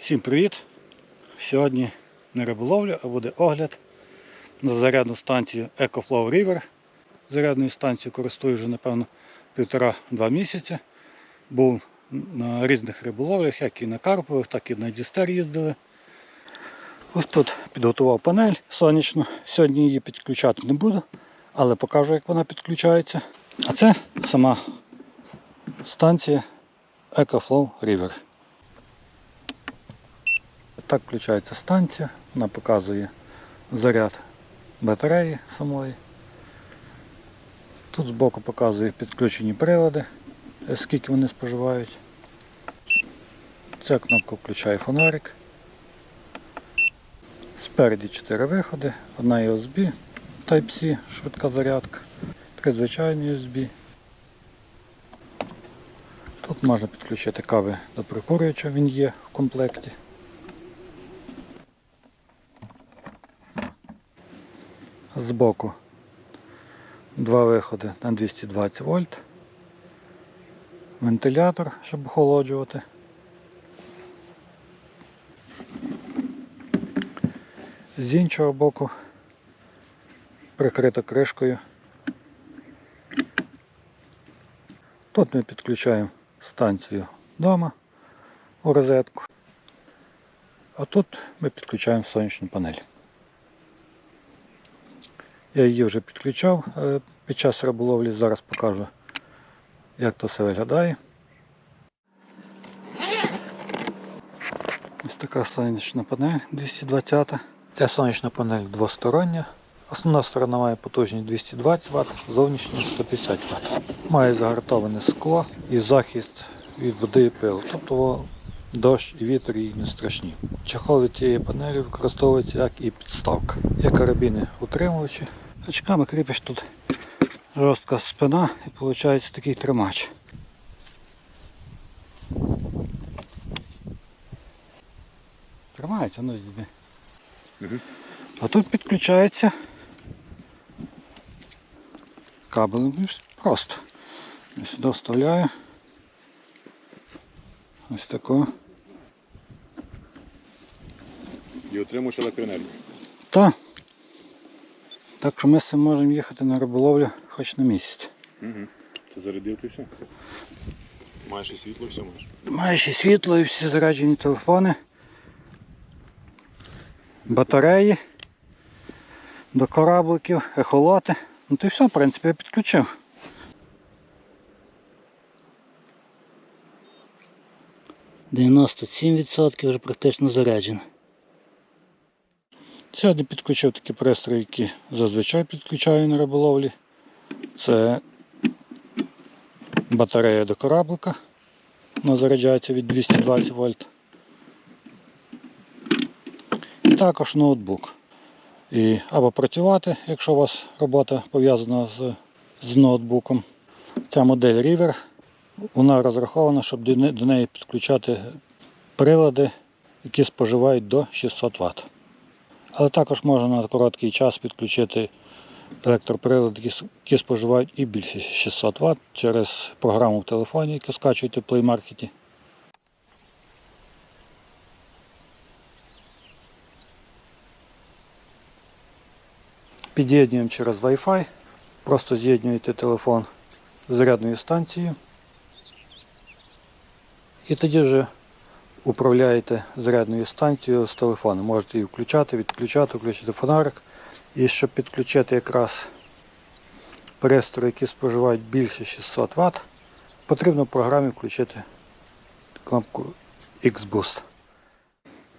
Всім привіт! Сьогодні не риболовля, а буде огляд на зарядну станцію EcoFlow River. Зарядною станцією користую вже, напевно, півтора-два місяці. Був на різних риболовлях, як і на Карпових, так і на Дістер їздили. Ось тут підготував панель сонячну. Сьогодні її підключати не буду, але покажу, як вона підключається. А це сама станція EcoFlow River. Так включається станція, вона показує заряд батареї самої. Тут збоку показує підключені прилади, скільки вони споживають. Ця кнопка включає фонарик. Спереді 4 виходи, одна USB Type-C, швидка зарядка, три звичайні USB. Тут можна підключити кави до прикурювача, він є в комплекті. Збоку два виходи на 220 вольт, вентилятор, щоб охолоджувати. З іншого боку прикрита кришкою. Тут ми підключаємо станцію вдома у розетку, а тут ми підключаємо сонячну панель. Я її вже підключав е, під час риболовлі, зараз покажу, як то все виглядає. Ось така сонячна панель 220. Ця сонячна панель двостороння. Основна сторона має потужність 220 Вт, зовнішня 150 Вт. Має загартоване скло і захист від води і пилу. Тобто дощ і вітер їй не страшні. Чехол від цієї панелі використовується як і підставка. Є карабіни утримувачі. Очками кріпиш тут жорстка спина і виходить такий тримач. Тримається, ну йди. А тут підключається кабелем просто. Я сюди вставляю. Ось тако. І отримуєш електроенергію. Та. Так що ми з цим можемо їхати на риболовлю хоч на місяць. Угу. Це зарядив ти все. Маєш і світло, все маєш. Маєш і світло, і всі заряджені телефони. Батареї. До корабликів, ехолоти. Ну і все, в принципі, я підключив. Дев'яносто сім відсотків вже практично заряджено. Сьогодні підключив такі пристрої, які зазвичай підключаю на риболовлі. Це батарея до кораблика. Вона заряджається від 220 вольт. І також ноутбук. І або працювати, якщо у вас робота пов'язана з, з ноутбуком. Ця модель River, вона розрахована, щоб до неї підключати прилади, які споживають до 600 Вт. Але також можна на короткий час підключити електроприлади, які споживають і більше 600 Вт через програму в телефоні, яку скачуєте в Play Market. Під'єднуємо через Wi-Fi. Просто з'єднуєте телефон з зарядною станцією. І тоді вже управляєте зарядною станцією з телефону. Можете її включати, відключати, включити фонарик. І щоб підключити якраз пристрої, які споживають більше 600 Вт, потрібно в програмі включити кнопку X-Boost.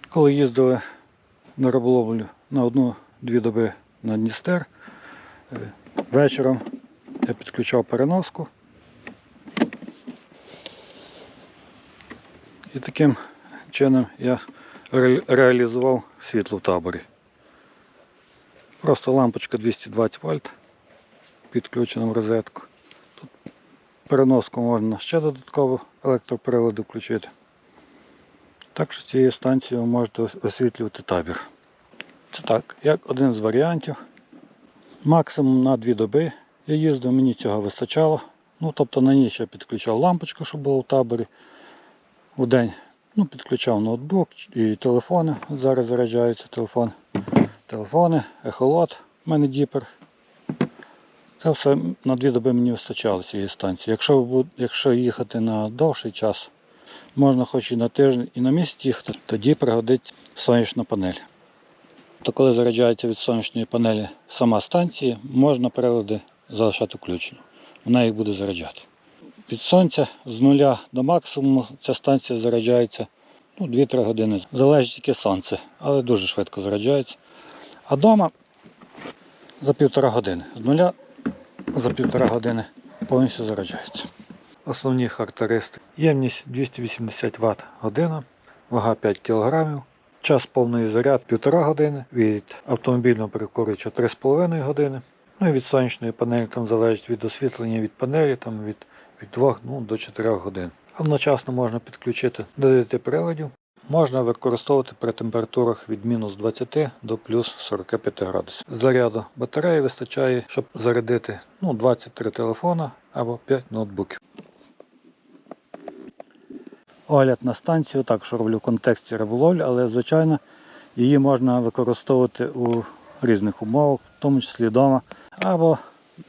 Коли їздили на риболовлю на одну-дві доби на Дністер, вечором я підключав переноску. І таким чином я реалізував світло в таборі. Просто лампочка 220 вольт підключена в розетку. Тут переноску можна ще додатково електроприлади включити. Так що цією станцією ви можете освітлювати табір. Це так, як один з варіантів. Максимум на дві доби я їздив, мені цього вистачало. Ну, тобто на ніч я підключав лампочку, щоб було в таборі. В день Ну, підключав ноутбук і телефони. Зараз заряджаються телефон. Телефони, ехолот, у мене діпер. Це все на дві доби мені вистачало цієї станції. Якщо, якщо їхати на довший час, можна хоч і на тиждень, і на місяць їхати, тоді пригодить сонячна панель. То коли заряджається від сонячної панелі сама станція, можна прилади залишати включені. Вона їх буде заряджати. Від сонця з нуля до максимуму ця станція заряджається ну, 2-3 години. Залежить яке сонце, але дуже швидко заряджається. А вдома за півтора години. З нуля за півтора години повністю заряджається. Основні характеристики. Ємність 280 Вт година, вага 5 кг, час повної заряд 1,5 години, від автомобільного перекурювача 3,5 години. Ну і від сонячної панелі там залежить від освітлення від панелі, там від, від 2 ну, до 4 годин. Одночасно можна підключити до 9 приладів. Можна використовувати при температурах від мінус 20 до плюс 45 градусів. Заряду батареї вистачає, щоб зарядити ну, 23 телефона або 5 ноутбуків. Огляд на станцію також роблю в контексті риболовлі, але звичайно її можна використовувати у різних умовах, в тому числі вдома. Або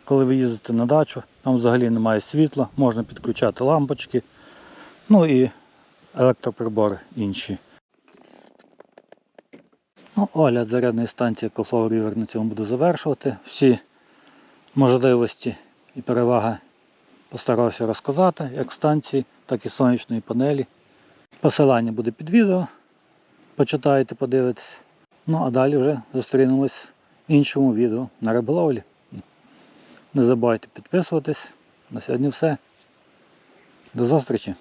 коли ви їздите на дачу, там взагалі немає світла, можна підключати лампочки, ну і електроприбори інші. Ну, огляд зарядної станції EcoFlow River на цьому буду завершувати. Всі можливості і переваги постарався розказати, як станції, так і сонячної панелі. Посилання буде під відео. Почитайте, подивитесь. Ну а далі вже зустрінемось в іншому відео на риболовлі. Не забувайте підписуватись. На сьогодні все. До зустрічі!